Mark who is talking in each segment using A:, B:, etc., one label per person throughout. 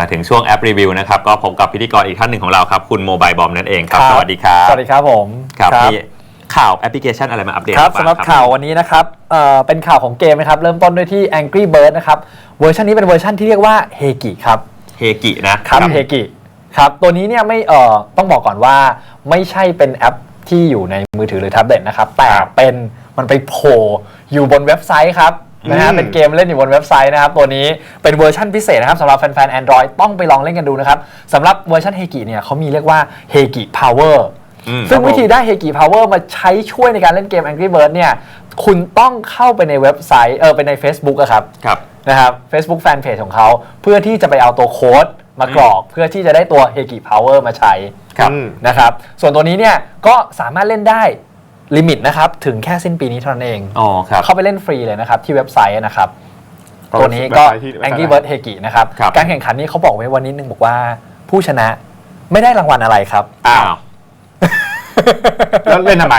A: มาถึงช่วงแอปรีวิวนะครับก็พบกับพิธีกรอีกท่านหนึ่งของเราครับ คุณโมบายบอมนั่นเองครับ
B: ครับ
A: สวัสดีครับ
B: สวัสดีครับผม
A: ครับมีข่าวแอปพลิเคชันอะไรมาอัปเดต
B: ครับา
A: ง
B: สำหรับข่าววันนี้นะครับเอ่อเป็นข่าวของเกมนะครับ เริ่มต้นด้วยที่ Angry Bird นะครับ เวอร์ชันนี้เป็นเวอร์ชันที่เรียกว่า h e g i ครับ
A: เฮกินะครับ
B: เฮกิครับตัวนี้เนี่ยไม่เอ่อต้องบอกก่อนว่าไม่ใช่เป็นแอปที่อยู่ในมือถือหรือแท็บเล็ตนะครับแต่เป็นมันไปโผล่อยู่บนเว็บไซต์ครับ นะฮะ
A: อืม
B: เป็นเกมเล่นอยู่บนเว็บไซต์นะครับ ตัวนี้เป็นเวอร์ชันพิเศษนะครับสำหรับแฟนๆ Android ต้องไปลองเล่นกันดูนะครับสำหรับเวอร์ชัน h e g i เนี่ยเขามีเรียกว่า h e g i Power
A: อืม
B: ซึ่งวิธีได้ h e g i Power มาใช้ช่วยในการเล่นเกม Angry Bird เนี่ยคุณต้องเข้าไปในเว็บไซต์เออไปใน Facebook อะครับ
A: ครับ
B: นะครับ Facebook Fanpage ของเขาเพื่อที่จะไปเอาตัวโค้ดมากรอกเพื่อที่จะได้ตัว h e g i Power มาใช้
A: ครับ
B: นะครับส่วนตัวนี้เนี่ยก็สามารถเล่นได้ ลิมิตนะครับ ถึงแค่สิ้นปีนี้เท่านั้นเอง
A: อ๋อครับ
B: เข้าไปเล่นฟรีเลยนะครับ ที่เว็บไซต์นะครับ
C: ก็
B: ตัวนี้ก็
C: เว็บไซต์ที่
B: Angry Bird h e g i นะครับ
A: ครับ
B: การแข่งขันนี้เขาบอกไว้วันนี้นึงบอกว่าผู้ชนะไม่ได้รางวัลอะไรครับ
A: อ้าว
C: แล้วเล่นทำไม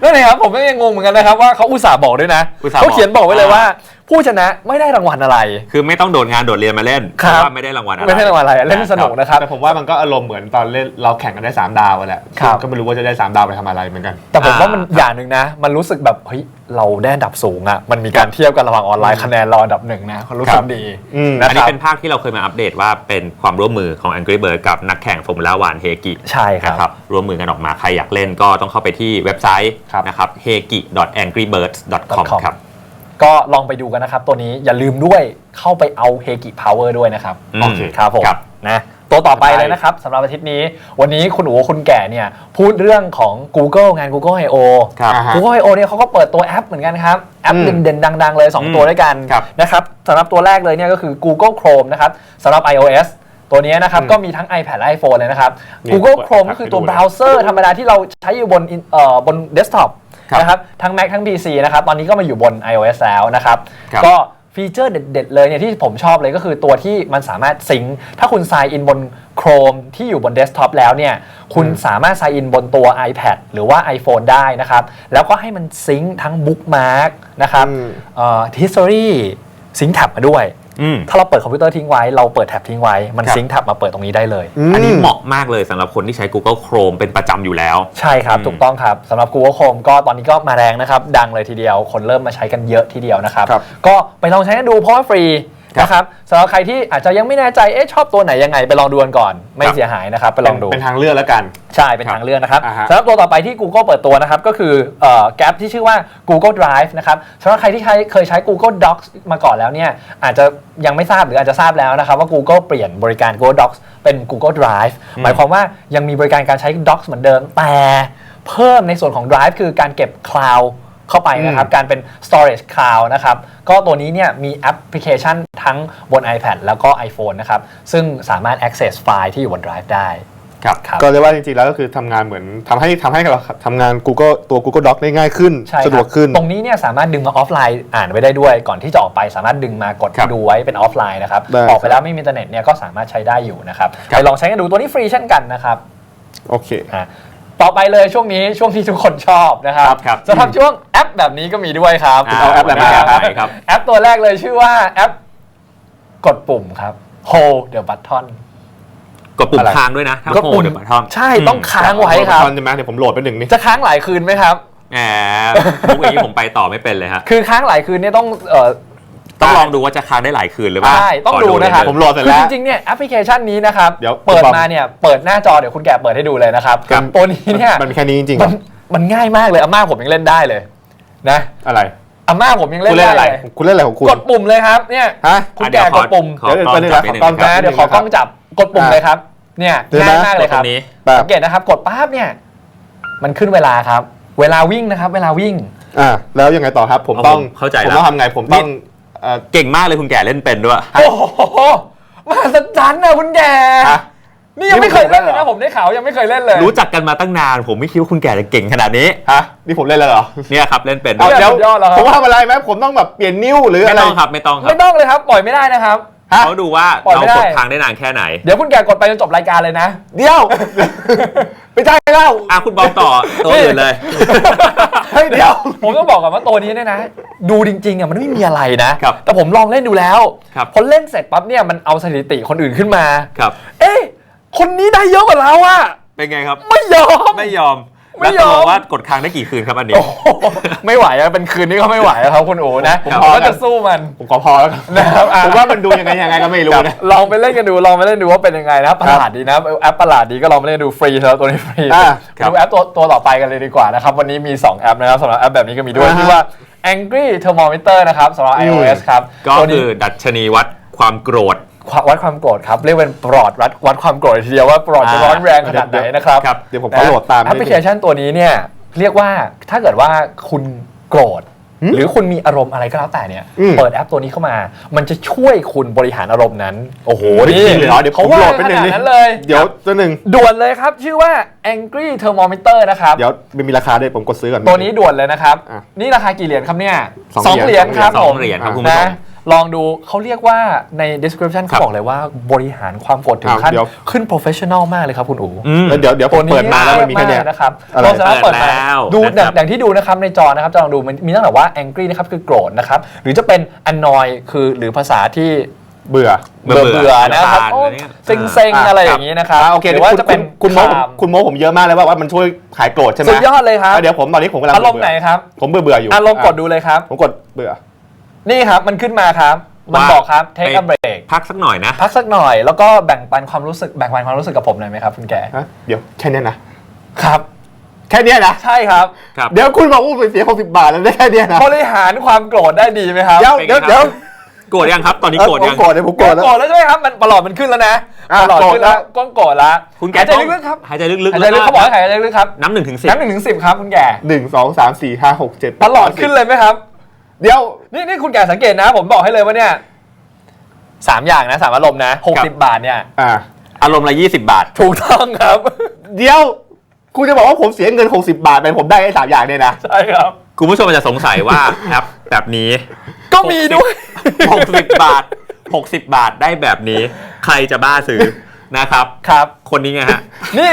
B: นั่นเองครับผมก็ยังงงเหมือนกันนะครับว่าเขาอุตส่าห์บอกด้วยนะ
A: อุตส่าห์
B: เขาเขียนบอกไว้เลย
A: บอก
B: ว่า ผู้ชนะไม่ได้รางวัลอะไร
A: คือไม่ต้องโดดงานโดดเรียนมาเล่นเพ
B: ครับ
A: ราะว่าไม่ได้รางวัลอะไร
B: ไม่ได้รางวัลอะไรเล่นสนุกนะครับ
C: แต่ผมว่ามันก็อารมณ์เหมือนตอนเล่นเราแข่งกันได้ 3 ดาวอะแหละ
B: ครับ
C: ก็ไม่รู้ว่าจะได้ 3 ดาวไปทำอะไรเหมือนกัน
B: แต่ผมว่า
A: อ่ามั
B: มันอย่างหนึ่งนะ มันรู้สึกแบบเฮ้ยเราได้อันดับสูงอะมันมีการเทียบกันระหว่างออนไลน์คะแนนเราอันดับหนึ่งนะเขารู้สึ
C: ครั
B: ก
C: บ
B: ดี
C: อืม
B: นะ
A: อัน
B: ค
A: นี้
B: รับ
A: เป็นภาคที่เราเคยมาอัปเดตว่าเป็นความร่วมมือของ Angry Bird กับนักแข่งฟอร์มูล่าวันเฮกิ
B: ใช่ครับ
A: นะครับร่วมมือกันออกมาใครอยากเล่นก็ต้องเข้าไปที่เว็บไซต์
C: ครับ
A: นะครับ hegi.angrybirds.com ครับ
B: ก็ลองไปดูกันนะครับ ตัวนี้อย่าลืมด้วยเข้าไปเอาเฮกิพาวเวอร์ด้วยนะครับ
A: อืม
B: โอเคครับผม
A: ครับ
B: นะตัวต่อไปเลยนะครับสำหรับอาทิตย์นี้ วันนี้คุณอู๋คุณแก่เนี่ยพูดเรื่องของ Google งาน Google I/O
A: ครับ
C: อ่าฮะ
B: Google I/O เนี่ยเขาก็เปิดตัวแอปเหมือนกันครับ แอป
C: อืม
B: เด่นๆดัง ๆ เลย
A: อืม
B: 2 ตัวด้วยกัน
A: ครับ
B: นะครับสำหรับตัวแรกเลยเนี่ยก็คือ Google Chrome นะครับสำหรับ iOS ตัวนี้นะครับ
C: อืม
B: ก็มีทั้ง iPad และ iPhone เลยนะครับ
C: นี่
B: Google
C: เปิด
B: Chrome
C: แอป
B: ก็คือ
C: ให้
B: ตัว
C: ดูเลย
B: เบราว์เซอร์ธรรมดาที่เราใช้อยู่บนเอ่อบนเดสก์ท็อป
A: ครับ
B: นะครับทั้ง Mac ทั้ง PC นะครับตอนนี้ก็มาอยู่บน iOS แล้วนะครับ
A: ครับ
B: ก็ฟีเจอร์เด็ดๆเลยเนี่ยที่ผมชอบเลยก็คือตัวที่มันสามารถซิงค์ถ้าคุณ sign in บน Chrome ที่อยู่บนเดสก์ท็อปแล้วเนี่ยคุณ
C: อืม
B: สามารถ sign in บนตัว iPad หรือว่า iPhone ได้นะครับแล้วก็ให้มันซิงค์ทั้ง Bookmark นะครับ
C: อืม
B: เอ่อ History ซิงค์แท็บมาด้วย
A: อืม
B: ถ้าเราเปิดคอมพิวเตอร์ทิ้งไว้เราเปิดแท็บทิ้งไว้มัน
A: ครับ
B: ซิงค์แท็บมาเปิดตรงนี้ได้เลย
A: อันนี้เหมาะมากเลยสำหรับคนที่ใช้ Google Chrome เป็นประจำอยู่แล้ว
B: ใช่ครับ
A: อืม
B: ถูกต้องครับสำหรับ Google Chrome ก็ตอนนี้ก็มาแรงนะครับ ดังเลยทีเดียวคนเริ่มมาใช้กันเยอะทีเดียวนะครับ
C: ครับ
B: ก็ไปลองใช้กันดูเพราะว่าฟรี
A: ครับ
B: นะครับสำหรับใครที่อาจจะยังไม่แน่ใจเอ๊ะชอบตัวไหนยังไงไปลองดูกันก่อน ไม่เสียหายนะครับไปลองดู
C: เป็นทางเลือกแล้วกัน
B: ใช่เป็นทางเลือกนะครับ
C: อ่าฮะ
B: สำหรับตัวต่อไปที่ Google เปิดตัวนะครับก็คือแกร็บที่ชื่อว่า Google Drive นะครับสำหรับใครที่ใช้เคยใช้ Google Docs มาก่อนแล้วเนี่ยอาจจะยังไม่ทราบหรืออาจจะทราบแล้วนะครับว่า Google เปลี่ยนบริการ Google Docs เป็น Google Drive หมายความว่ายังมีบริการการใช้ Docs เหมือนเดิมแต่เพิ่มในส่วนของ Drive คือการเก็บ Cloud เข้าไปนะครับ การเป็น storage cloud นะครับ ก็ตัวนี้เนี่ยมีแอปพลิเคชันทั้งบน iPad แล้วก็ iPhone นะครับ ซึ่งสามารถ access ไฟล์ที่อยู่บน Drive ได้
A: ครับ
B: ครับ
C: ก็เรียกว่าจริงๆแล้วก็คือทำงานเหมือนทำให้ทำให้เราทำงาน Google ตัว Google Doc ได้ง่ายขึ้น
B: ใช่ครับ
C: สะดวกขึ้น
B: ตรงนี้เนี่ยสามารถดึงมาออฟไลน์อ่านไว้ได้ด้วย ก่อนที่จะออกไปสามารถดึงมากด
A: ครับ
B: ดูไว้เป็นออฟไลน์นะครับ
C: ได้
B: ออกไปแล้วไม่มีอินเทอร์เน็ตเนี่ยก็สามารถใช้ได้อยู่นะครับ
A: ครับ
B: ไปลองใช้กันดูตัวนี้ฟรีเช่นกันนะครับ
C: โอเค
B: อะ ต่อไปเลยช่วงนี้ช่วงที่ทุกคนชอบนะครับ
A: ครับครับ
B: สำหรับช่วงแอปแบบนี้ก็มีด้วยครับ
A: อ่า
C: เอาแอปอะไรมา
A: ครับครับ
B: แอปตัวแรกเลยชื่อว่าแอปกดปุ่มครับ Hold the button
A: กดปุ่
C: อะ
A: ม
C: ไร
A: ค้างด้วยนะถ้า
B: ก็
A: โห
B: ปุ่ม
A: เดี๋ยวบัตทอม
B: ใช่ต้องค้างไว้ครับ
C: ตอนใช่ไหมเดี๋ยวผมโหลดไปหนึ่งนี่
B: จะค้างหลายคืนไหมครับ
A: แหมมุกอย่างนี้ผมไปต่อไม่เป็นเลยฮะ
B: คือค้างหลายคืนเนี่ยต้องเอ่อ
A: ต้องลองดูว่าจะค้างได้หลายคืนหรือเปล่า
B: ใช่ต้อง
A: ข
B: ดูนะครับ
A: ห
C: ผมโหลดเสร็จ
B: คือ
C: แล้ว
B: จริงๆเนี่ยแอปพลิเคชันนี้นะครับ
C: เดี๋ยว
B: เปิด
C: คุณบอม
B: มาเนี่ยเปิดหน้าจอเดี๋ยวคุณแกะเปิดให้ดูเลยนะครับ
C: ครับ
B: ตัวนี้เนี่ย
C: มันมีแค่นี้จริงๆเหร
B: มั
C: อน
B: มันง่ายมากเลยอาม่าผมยังเล่นได้เลยนะ
C: อะไร
B: อาม่าผมยังเล่
C: คุ
B: น
C: ณเล่น
B: ได้
C: อะไร
B: เลย
C: คุณเล่นอะไรของคุณ
B: กดปุ่มเลยครับเนี่ย
C: ฮะ
B: คุณ
A: อะ
B: แกะ
A: เดี๋ยวข
B: ก
A: อ
B: ดปุ่ม
A: ขอ
C: เดี๋ยว
A: กล้อง
C: เดี๋ยว
A: จับ
C: เดี๋
A: นิ
C: ยว
A: ดนึง
C: ขอกล้อง
A: ครับ
B: นะเดี๋ยวขอกล้องจับกดปุ่ม
C: อะ
B: เลยครับ เนี่ย
C: เดี๋ยวนะ
B: ง่ายมากเลย
A: กด
B: ค
A: ตร
B: รับ
A: งนี้
C: แบบ
B: สังเกตนะครับ กดปั๊บเนี่ย มันขึ้นเวลาครับ เวลาวิ่งนะครับ เวลาวิ่ง
C: อ่าแล้วยังไงต่อครับผม
A: เอา
C: ต้อง
A: ผมเข้าใจ
C: ผม
A: แล้ว
C: ต้องทำไงผมต้อง เอ่อ
A: เก่งมากเลยคุณแก่เล่นเป็นด้วย
B: โอ้โหมหัศจรรย์นะคุณแก
C: ฮะ
B: นี่ยังไม่เคยเล่นเลย
C: นี่
B: นะ
C: ผมเล่นเหรอ
B: ผมได้ข่าวยังไม่เคยเล่นเลย
A: รู้จักกันมาตั้งนาน ผมไม่คิดว่าคุณแก่จะเก่งขนาดนี้
C: ฮะนี่ผมเล่นแล้วเหรอ
A: เนี่ยครับเล่นเป็นด้
C: เอา
A: วย
C: เดี๋ยว
B: สุดยอดแล้วครับ
C: ผมทำอะไรไหมผมต้องแบบเปลี่ยนนิ้วหรือ
A: ไม่
C: อะไร
A: ต้องครับไม่ต้องครั
B: ไม่
A: บ
B: ต้องเลยครับ ปล่อยไม่ได้นะครับ
C: ฮะ
A: เขาดูว่า
B: ปล่อย
A: เรา
B: ไม่ได้
A: กดค้างได้นานแค่ไหน
B: เดี๋ยวคุณแก่กดไปจนจบรายการเลยนะ
C: เดี๋ยว ไม่ใช่แล้ว
A: อะคุณบอมต่อ ตัวอื่นเลย
C: เฮ้ยเดี๋ยว
B: ผมต้องบอกก่อนว่าตัวนี้เนี่ยนะ ดูจริงๆอะมันไม่มีอะไรนะ
A: ครับ
B: แต่ผมลองเล่นดูแล้ว
A: ครับ
B: พอเล่นเสร็จปั๊บเนี่ยมันเอาสถิติคนอื่นขึ้นมา
A: ครับ
B: เอ๊ะคนนี้ได้เยอะกว่าเราอะ
A: เป็นไงครับ
B: ไม่ยอม
A: ไม่ยอม
B: ไม่
A: แล้ว
B: ยอม
A: ตกลงว่ากดค้างได้กี่คืนครับอันนี้
B: โอ้โหไม่ไหวอะเป็นคืนนี้ก็ไม่ไหวอะครับคุณโอนะ
C: ผม
B: ผม
C: พอ
B: ก็
C: แล้ว
B: จะสู้มัน
C: ผมขอพอแล้วกัน
B: นะครับอะ
C: ผมว่ามันดูยังไงยังไงก็ไม่รู้นะ
B: ลองไปเล่นกันดูลองไปเล่นดูว่าเป็นยังไงนะครับประหลาดดีนะแอปประหลาดดีก็ลองไปเล่นดูฟรีสำหรับตัวนี้ฟรี
C: อ่า
A: ครับ
B: ดูแอปตัวตัวต่อไปกันเลยดีกว่านะครับวันนี้มี 2 แอปนะครับสำหรับแอปแบบนี้ก็มีด้วย
C: อ่าฮะ
B: ที่ว่า Angry Thermometer นะครับสำหรับ
C: อืม
B: iOS ครับ
A: ก็
B: ตัว
A: คื
B: นี้
A: อดัชนีวัดความโกรธ
B: วัดความโกรธครับ เรียกเป็นปลอดวัดวัดความโกรธทีเดียวว่าปลอดจะร้อนแรงขนาดไหนนะครับ
A: ครับ
C: เดี๋ยวผมขอโหลดตาม
B: แอปพลิเคชันตัวนี้เนี่ยเรียกว่าถ้าเกิดว่าคุณโกรธ
C: หืม
B: หรือคุณมีอารมณ์อะไรก็แล้วแต่เนี่ย
C: อืม
B: เปิดแอปตัวนี้เข้ามา มันจะช่วยคุณบริหารอารมณ์นั้น โอ้โห
C: จริงเหรอเดี๋ยวผม
B: เขาว่า
C: โหลดไป
B: ข
C: หนึ่ง
B: นาด
C: ดิ
B: นั้นเลย
C: เดี๋ยวตัวหนึ่ง
B: ด่วนเลยครับ ชื่อว่า Angry Thermometer นะครับ
C: เดี๋ยวมันมีราคาด้วยผมกดซื้อก่อน
B: ตัวนี้ด่วนเลยนะครับ
C: อะ
B: นี่ราคากี่เหรียญครับเนี่ย
C: สองเหรียญ
B: ครับ
A: สอ
B: ผ
A: ง
B: ม
A: เหรียญครับคุณผู้ช
B: นะ
A: ม
B: ลองดูเขาเรียกว่าใน description เขา
A: ครับ
B: บอกเลยว่าบริหารความโกรธถึง
C: อ้าว
B: ขั้น
C: เดี๋ยว
B: ขึ้น professional มากเลยครับคุณอู๋
A: อืม
C: แล้วเดี๋ยวเดี๋ยวผมเปิดมาแล้วมันมีแค่เนี้ย
B: เยอะากนะครับ
C: อะไร
B: ลองสามารถเปิด
A: เปิ
B: มา
A: ดแล้ว
B: ดู
A: นะครับ
B: อย่างที่ดูนะครับในจอนะครับจะลองดูมันมีตั้งแต่ว่า angry นะครับคือโกรธนะครับหรือจะเป็น annoy คือหรือภาษาที่
C: เบื่อ
B: เบื่อเบื่อๆนะครับำา
A: ญ
B: โอ้
A: อะไรเนี่ย
B: เซ็งเซ็ง
C: อ่า
B: อะไรอย่างนี้นะครับ
C: อ่าโอเค
B: หรือว่าจะเป็น
C: คุณคุณโมผม
B: calm
C: คุณโมผมเยอะมากเลยว่าว่ามันช่วยขายโกรธใช่ไหม
B: สุดยอดเลยครับ
C: อะเดี๋ยวผมตอนนี้ผมกำลัง
B: อารมณ์ไหนครับ
C: ผมเบื่อเบื่อๆอยู่
B: อารมณ์กดดูเลยครับ
C: ผมกดเบื่อ
B: นี่ครับมันขึ้นมาครับ มัน
A: ว่า
B: บอกครับ take a break
A: พักสักหน่อยนะ
B: พักสักหน่อยแล้วก็แบ่งปันความรู้สึกแบ่งปันความรู้สึกกับผมหน่อยไหมครับคุณแก
C: ฮะเดี๋ยวแค่เนี้ยนะ
B: ครับ
C: แค่เนี้ยนะ
B: ใช่ครับ
A: ครับ
C: เดี๋ยวคุณบอกว่าเสียหกสิบบาทแล้วได้แค่เนี้ยนะ
B: บริหารความโกรธได้ดีไหมครับ
C: เดี๋ยว
A: เป็นไง
C: เดี๋ยว
A: ครับ
C: เดี๋ยว
A: โกรธยังครับ ตอนนี้
C: เออ
A: โกรธ
C: ผม
A: ยัง
C: โกรธเลยผมโกรธแล้ว
B: โกรธแล้วใช่ไหมครับมันประหลอดมันขึ้นแล้วนะ
C: อะ
B: ประหลอด
C: โกรธ
B: ขึ้นแล้ว
C: แล้ว
B: ก้องโกรธแล้ว
A: คุณแก
B: หายใจ
A: ต้อง
B: ลึกๆครับ
A: หายใจลึกๆ
B: หายใจลึกเขาบอกให้หายใจลึกๆครับ
A: น้ำหนึ่งถึงสิบ
B: น้ำหนึ่งถึงสิบครับคุณแก่
C: หนึ่งสองสามสี่ห้าหกเจ็ด
B: ประหลอดขึ้นเลยไหมครับ
C: เดี๋ยว
B: นี่นี่คุณแก่สังเกตนะ ผมบอกให้เลยว่าเนี่ยสามอย่างนะสามอารมณ์นะหกสิบบาทเนี่ย
C: อ่า
A: อารมณ์ละยี่สิบบาท
B: ถูกต้องครับ
C: เดี๋ยว คุณจะบอกว่าผมเสียเงิน 60 บาทไปผมได้ไอ้สามอย่างเนี่ยนะ
B: ใช่ครับ
A: คุณผู้ชมอาจจะสงสัยว่า แอปแบบนี้
B: ก็มีด้วย
A: 60 บาท 60 บาทได้แบบนี้ ใครจะบ้าซื้อ นะครับ
B: ครับ
A: คนนี้ไงฮะ
B: นี่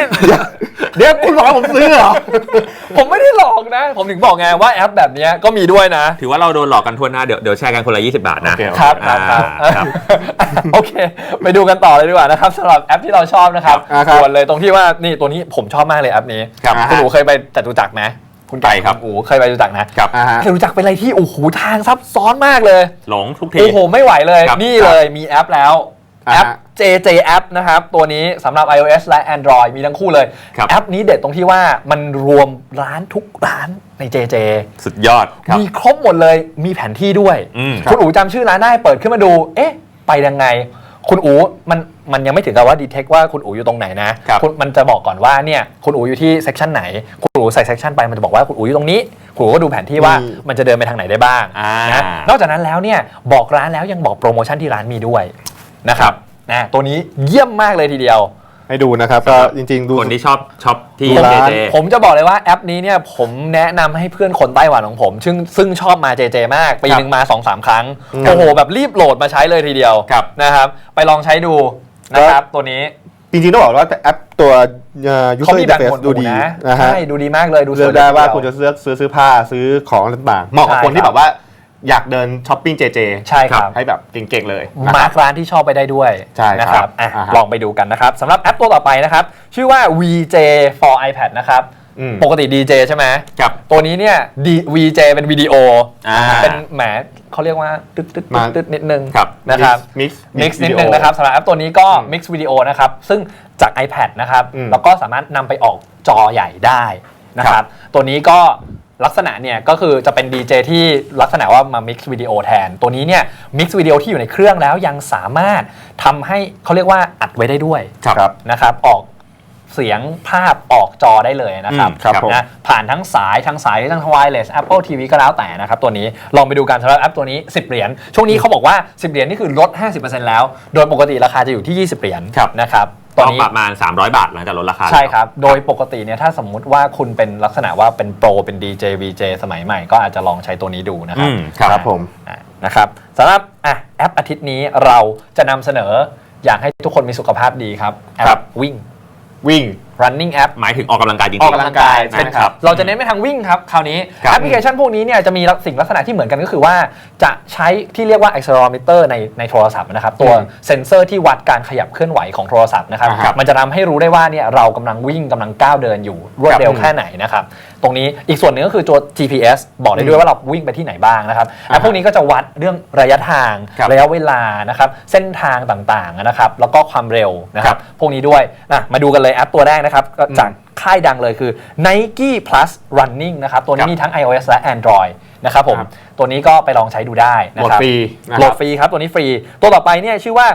C: เดี๋ยวคุณบอกว่าผมซื้อเหรอ
B: ผมไม่ได้หลอกนะ ผมถึงบอกไงว่าแอปแบบเนี้ยก็มีด้วยนะ
A: ถือว่าเราโดนหลอกกันทั่วหน้าเดี๋ยวเดี๋ยวแชร์กันคนละ 20 บาทนะ
C: โอเค
B: ครับครับครับ
A: อ่าครับ
B: โอเค ไปดูกันต่อเลยดีกว่านะครับสำหรับแอปที่เราชอบนะครับ
C: อ่าครับ
B: ส่วนเลยตรงที่ว่านี่ตัวนี้ผมชอบมากเลยแอปนี้
C: ครับ
B: คุณหนูเคยไปจตุจักรไหมคุณ
A: ไปครับ
B: ณอูเคยไปจตุจักรนะครับ
C: อ่าฮะ
B: จตุจักรเป็นอะไรที่โอ้โหทางซับซ้อนมากเลย
A: หลงทุกที
B: โอ้โหไม่ไหวเลย
A: ครับ
B: นี่เลยมีแอปแล้ว
C: อ่า
B: แอ
C: ฮะ
B: ป JJ App นะครับตัวนี้สำหรับ iOS และ Android มีทั้งคู่เลย
A: ครับ
B: แอปนี้เด็ดตรงที่ว่ามันรวมร้านทุกร้านใน JJ
A: สุดยอดครับ
B: มีครบหมดเลยมีแผนที่ด้วย
A: อืม
B: คุณอู๋จำชื่อร้านได้เปิดขึ้นมาดู เอ๊ะ ไปยังไง คุณอู๋มันมันยังไม่ถึงกับว่าดีเทคว่าคุณอู๋อยู่ตรงไหนนะครับณมันจะบอกก่อนว่าเนี่ยคุณอู๋อยู่ที่เซ c ชันไหน คุณอู๋ใส่เซ c ชันไปมันจะบอกว่าคุณอู๋อยู่ตรงนี้ คุณอู๋ก็ดูแผนที่ว่า
C: อืม
B: มันจะเดินไปทางไหนได้บ้าง
A: อ่า
B: นะนอกจากนั้นแล้วเนี่ยบอกร้านแล้วยังบอกโปรโมชั่นที่ร้านมีด้วยนะครับ นะตัวนี้เยี่ยมมากเลยทีเดียว
C: ให้ดูนะครับก็จริง ๆ ดู
A: คนที่ชอบช็อปที่
C: ดูร้าน
A: เจเจ
B: ผมจะบอกเลยว่าแอปนี้เนี่ยผมแนะนำให้เพื่อนคนไต้หวันของผม ซึ่งซึ่งชอบมาเจเจมากปีหนึ่งมา2อสามครั้ง
C: อืม
B: โอ้โห แบบรีบโหลดมาใช้เลยทีเดียว
A: ครับ
B: นะครับ ไปลองใช้ดูนะครับ ตัวนี้
C: จริงๆต้องบอกว่าแอปตัวเอ่อ
B: เขา
C: user
B: มีแบ่งหมว
C: interface
B: ดห
C: ดู
B: มู่
C: ดี
B: นะ
C: นะฮะ
B: ใช่ดูดีมากเลยดูส
C: เลื
B: ว
C: อยกได้ว่า
B: ทีเดีย
C: คุณจะเลือกซื้อเสื้อผ้าซื้อของต่างๆเหมาะกับ
B: ใช่
C: คนที่
B: ครับ
C: แบบว่า อยากเดินช้อปปิ้งเจเจ
B: ใช่ครับ
C: ให้แบบเก่งๆเลยนะค
B: มา
C: รับ
B: ร์กร้านที่ชอบไปได้ด้วย
C: ใช่
B: นะ
C: ค
B: ค
C: รั
B: รั
C: บบ
B: อะ
C: อ่าฮะ
B: ลองไปดูกันนะครับสำหรับแอปตัวต่อไปนะครับ ชื่อว่า VJ for iPad นะครับ
C: อืม
B: ปกติ DJ ใช่ไหม
A: ครับ
B: ตัวนี้เนี่ย D- VJ เป็นวิดีโอ
A: อ่า
B: เป็นแหมเขาเรียกว่าตึ๊ดตึ๊ด
C: มา
B: ตึ๊ดนิดนึง
A: ครับ
B: นะครับ
C: mix
B: mix นิด
C: video
B: นึงนะครับสำหรับแอปตัวนี้ก็
C: อืม
B: mix วิดีโอนะครับซึ่งจาก iPad นะครับ
C: อืม
B: แล้วก็สามารถนำไปออกจอใหญ่ได้นะค
C: ครั
B: รับ
C: บ
B: ตัวนี้ก็ ลักษณะเนี่ยก็คือจะเป็น DJ ที่ลักษณะว่ามา mix วิดีโอแทน ตัวนี้เนี่ย mix วิดีโอที่อยู่ในเครื่องแล้วยังสามารถทำให้เขาเรียกว่าอัดไว้ได้ด้วย
C: ครับ
B: นะครับออกเสียงภาพออกจอได้เลยนะครับ
A: อืมครับผม
B: นะผ่านทั้งสายทั้งสายทั้ง wireless Apple TV ก็แล้วแต่นะครับตัวนี้ลองไปดูกันสำหรับแอปตัวนี้ 10 เหรียญช่วงนี้เขาบอกว่า 10 เหรียญนี่คือลด 50%แล้ว โดยปกติราคาจะอยู่ที่ 20 เหรียญ
A: ครับ
B: นะครับ ต
A: ก็
B: อนนี้
A: ประมาณ 300 บาทหลังจากลดราคา
B: ใช่ครับ โดยปกติเนี่ยถ้าสมมุติว่าคุณเป็นลักษณะว่าเป็นโปรเป็น DJ VJ สมัยใหม่ก็อาจจะลองใช้ตัวนี้ดูนะครั
A: อื
B: บ
A: มครับ
C: ครับผม
B: อะนะครับสำหรับอะแอปอาทิตย์นี้เราจะนำเสนออยากให้ทุกคนมีสุขภาพดีครับแอ
C: ครั
B: ป
C: บ
B: วิ่ง
C: วิ่ง
B: running app
A: หมายถึงออกกำลังกายจริงๆ
C: ออกกำลังกาย
A: ใช่
C: ใช่
A: ค
C: ครั
A: รับ
C: บ
B: เราจะเน้นไปทางวิ่งครับคราวนี้
A: ครับ
B: แอปพลิเคชันพวกนี้เนี่ยจะมีสิ่งลักษณะที่เหมือนกันก็คือว่า จะใช้ที่เรียกว่า accelerometer ในในโทรศัพท์นะครับ ตัว
C: อืม
B: เซ็นเซอร์ที่วัดการขยับเคลื่อนไหวของโทรศัพท์นะครับ
C: อ่าครับ
B: มันจะทำให้รู้ได้ว่าเนี่ยเรากำลังวิ่งกำลังก้าวเดินอยู่รวดเร็ว
C: ครับ
B: แค่ไหนนะครับ ตรงนี้อีกส่วนหนึ่งก็คือตัว GPS บอกได้ด้วยว่าเราวิ่งไปที่ไหนบ้างนะครับแอปพวกนี้ก็จะวัดเรื่องระยะทาง
A: ครับ
B: ระยะเวลานะครับเส้นทางต่างๆนะครับแล้วก็ความเร็วนะครับพวกนี้ด้วยนะมาดูกันเลยแอปตัวแรกนะครับก็จากค่ายดังเลยคือ Nike Plus Running นะครับ ตัว
A: ครั
B: นี้
A: บ
B: มีทั้ง iOS และ Android นะครับผม
C: ครับ
B: ตัวนี้ก็ไปลองใช้ดูได้นะ
C: โหลด
B: ครับ
C: ฟรีนะ
B: โหล
C: ครั
B: ด
C: บ
B: ฟรีครับ ตัวนี้ฟรี ตัวต่อไปเนี่ยชื่อว่า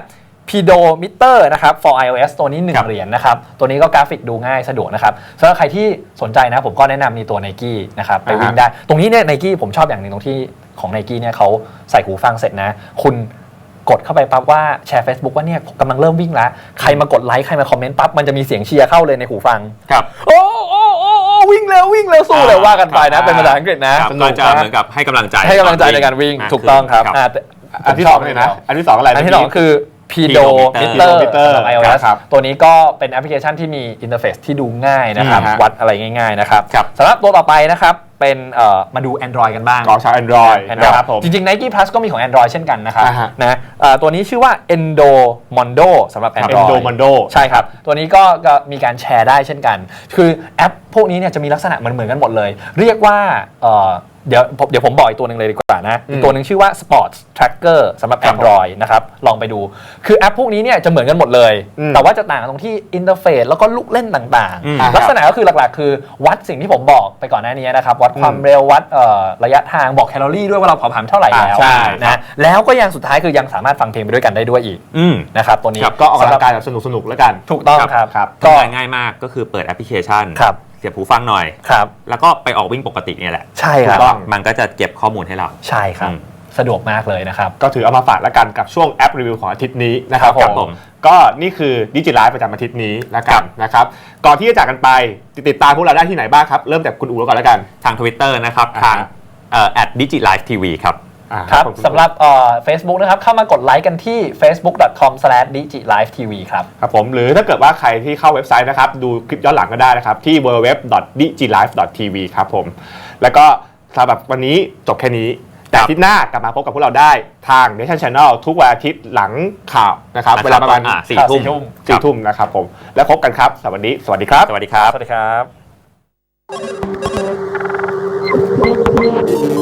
B: Pedometer นะครับ for iOS ตัวนี้
C: ครับ
B: 1เหรียญนะครับ ตัวนี้ก็กราฟิกดูง่ายสะดวกนะครับสำหรับใครที่สนใจนะ ผมก็แนะนำมีตัว Nike นะครับ ไปวิ่งได้ ตรงนี้เนี่ย Nike ผมชอบอย่างหนึ่งตรงที่ของ Nike เนี่ยเขาใส่หูฟังเสร็จนะ คุณ กดเข้าไปปั๊บว่าแชร์ Facebook ว่าเนี่ยกำลังเริ่มวิ่งแล้ว ใครมากดไลค์ใครมาคอมเมนต์ปั๊บมันจะมีเสียงเชียร์เข้าเลยในหูฟัง
A: ครับ
B: โอ้โอ้โอ้โอ้วิ่งเร็ววิ่งเร็วสู้เร็วว่ากันไปนะ
C: ครับ
B: เป็นภาษาอังกฤษนะ
A: ครับ
B: ส
A: ก็
B: ก
A: จะ
B: นะ
A: เหมือนกับให้กำลังใจ
B: ให้กำลังใจในการวิ่ง
A: มาก
B: ถูกต้องครับ
A: ขึ้น
B: อ่าแต่
C: อันที่สองเลยนะ อันที่สองอะไร
B: อันที่สองคือ
A: Pedometer
B: Pedometer สำหรับ iOS
C: ครับ
B: ตัวนี้ก็เป็นแอปพลิเคชันที่มีอินเทอร์เฟซที่ดูง่ายนะครับ
C: อืมฮะ
B: วัดอะไรง่ายๆนะครับ
A: ครับ
B: สำหรับตัวต่อไปนะครับเป็นเอ่อมาดู Android กันบ้าง
C: ของชาว Android นะ
B: Android
C: ครับผม
B: จริงๆ Nike Plus ก็มีของ Android เช่นกันนะครับ
C: อ่าฮะ
B: นะเอ่อตัวนี้ชื่อว่า Endo Mondo สำหรับ Android
C: Endomondo
B: ใช่ครับ ตัวนี้ก็ก็มีการแชร์ได้เช่นกัน คือแอปพวกนี้เนี่ยจะมีลักษณะเหมือนเหมือนกันหมดเลย เรียกว่าเอ่อ เดี๋ยวผมเดี๋ยวผมบอกอีกตัวหนึ่งเลยดีกว่านะ
C: อืม
B: อีกตัวหนึ่งชื่อว่า Sports Tracker สำหรับ
C: ครับผม
B: Android นะครับ ลองไปดู คือแอปพวกนี้เนี่ยจะเหมือนกันหมดเลย
C: อืม
B: แต่ว่าจะต่างกันตรงที่อินเทอร์เฟซแล้วก็ลูกเล่นต่าง
A: อืม
B: ๆ ลักษณะก็คือหลักๆ คือวัดสิ่งที่ผมบอกไปก่อนหน้านี้นะครับ วัดความเร็ววัดเอ่อระยะทางบอกแคลอรี่ด้วยว่าเราเผาผลาญเท่าไหร่
C: อ่า
B: แล้ว
C: ใช่
B: นะแล้วก็ยังสุดท้ายคือยังสามารถฟังเพลงไปด้วยกันได้ด้วยอีก
A: อืม
B: นะครับตัวนี้
C: ครับก็ออกกำลังกายแบบสนุกๆแล้วกัน
B: ถูกต้องครับ
C: ครับ
B: ก็
A: ก็ง่ายมากก็คือเปิดแอปพลิเคชัน
B: ครับ
A: เสียบหูฟังหน่อย
B: ครับ
A: แล้วก็ไปออกวิ่งปกติเนี่ยแหละ
B: ใช่
C: ถู
B: ค
C: ก
B: รับ
C: ต้อง
A: มันก็จะเก็บข้อมูลให้เรา
B: ใช่ครับ
A: อืม
B: สะดวกมากเลยนะครับ
C: ก็ถือเอามาฝากแล้วกันกับช่วงแอปรีวิวของอาทิตย์นี้นะครับ
B: ครับผม
C: ก็นี่คือดิจิไลฟ์ประจำอาทิตย์นี้แล้วกันนะครับก่อนที่จะจากกันไปติดตามพวกเราได้ที่ไหนบ้างครับ เริ่มจากคุณอู๋แล้วก่อนแล้วกัน
A: ทาง Twitter นะครับ
C: อ่า
A: ทางเอ่อ @digilivetv ครับ
C: อ่า
B: ครับ
C: ผม
B: สำหรับเอ่อ Facebook นะครับ เข้ามากดไลค์กันที่ facebook.com/digilivetv ครับ
C: ครับผมหรือถ้าเกิดว่าใครที่เข้าเว็บไซต์นะครับ ดูคลิปย้อนหลังก็ได้นะครับ ที่ www.digilife.tv ครับผม แล้วก็สำหรับวันนี้จบแค่นี้ แต่
A: ครับ
C: อาทิตย์หน้ากลับมาพบกับพวกเราได้ทาง Nation Channel ทุกวันอาทิตย์หลังข่าวนะครับ
A: นะครับ
C: เวลาประมาณ
A: อ่าสี่
B: ครับ
A: ทุ่ม
B: สี่ทุ่ม
C: สี่ทุ่มนะครับผม แล้วพบกันครับสวัสดีสวัสดีครับ
A: สวัสดีครับ
B: สวัสดีครับ